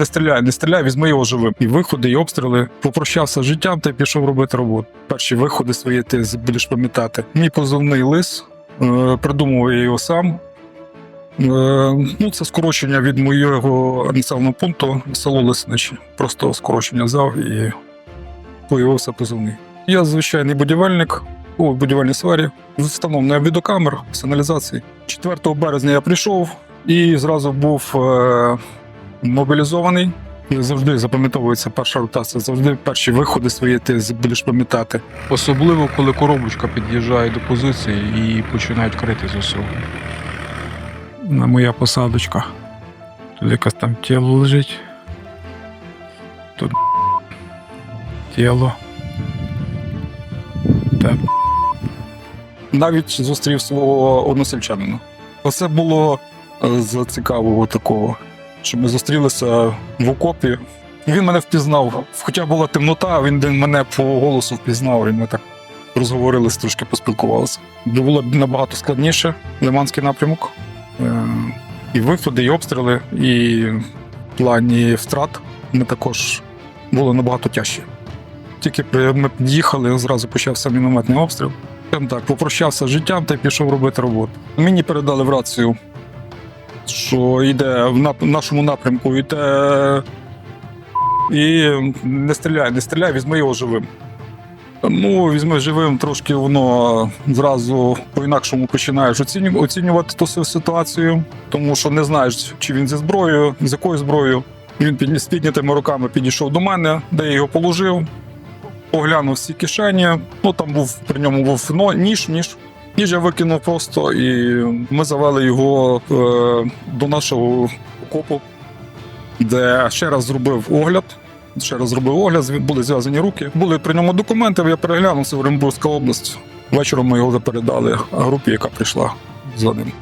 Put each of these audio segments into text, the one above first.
Не стріляй, не стріляй, візьми його живим. І виходи, і обстріли. Попрощався з життям та й пішов робити роботу. Перші виходи свої ти будеш пам'ятати. Мій позивний лис, е, придумав я його сам. Е, ну, це скорочення від моєго населеного пункту село Лисничі. Просто скорочення взяв і появився позивний. Я звичайний будівельник у будівельній сфері з встановленням відеокамер, сигналізації. 4 березня я прийшов і зразу був е, мобілізований. І завжди запам'ятовується перша ротація, завжди перші виходи свої ти будеш пам'ятати. Особливо, коли коробочка під'їжджає до позиції і починають крити ЗСУ. на моя посадочка. Тут якесь там тіло лежить. Тут тіло. Та Навіть зустрів свого односельчанина. Оце було е, з цікавого такого, що ми зустрілися в окопі. Він мене впізнав. Хоча була темнота, він мене по голосу впізнав, і ми так розговорилися, трошки поспілкувалися. Було набагато складніше Лиманський напрямок. Е, І виходи, і обстріли, і в плані втрат ми також були набагато тяжчі. Тільки ми під'їхали, зразу почався мінометний обстріл. Скажімо так, попрощався з життям та й пішов робити роботу. Мені передали в рацію, що йде в нашому напрямку, йде і не стріляй, не стріляй, візьми його живим. Ну, візьми живим, трошки воно зразу по-інакшому починаєш оцінювати ту ситуацію, тому що не знаєш, чи він зі зброєю, з якою зброєю. Він з піднятими руками підійшов до мене, де я його положив, оглянув всі кишені. Ну там був при ньому був но, ніж, ніж. Ніж я викинув просто, і ми завели його е, до нашого окопу, де ще раз зробив огляд. Ще раз зробив огляд, були зв'язані руки. Були при ньому документи, я переглянув, це Оренбурзька область. Вечором ми його вже передали групі, яка прийшла за ним.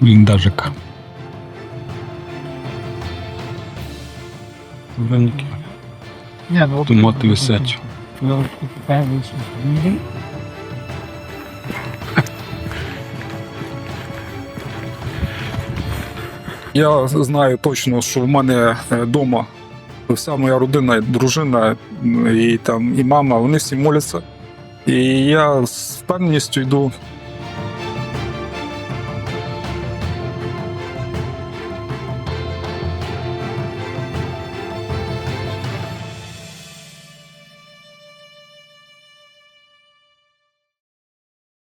бліндажик. Ну Томати висять. Певно, що ні. Я знаю точно, що в мене вдома вся моя родина, дружина і там і мама, вони всі моляться. І я з впевненістю йду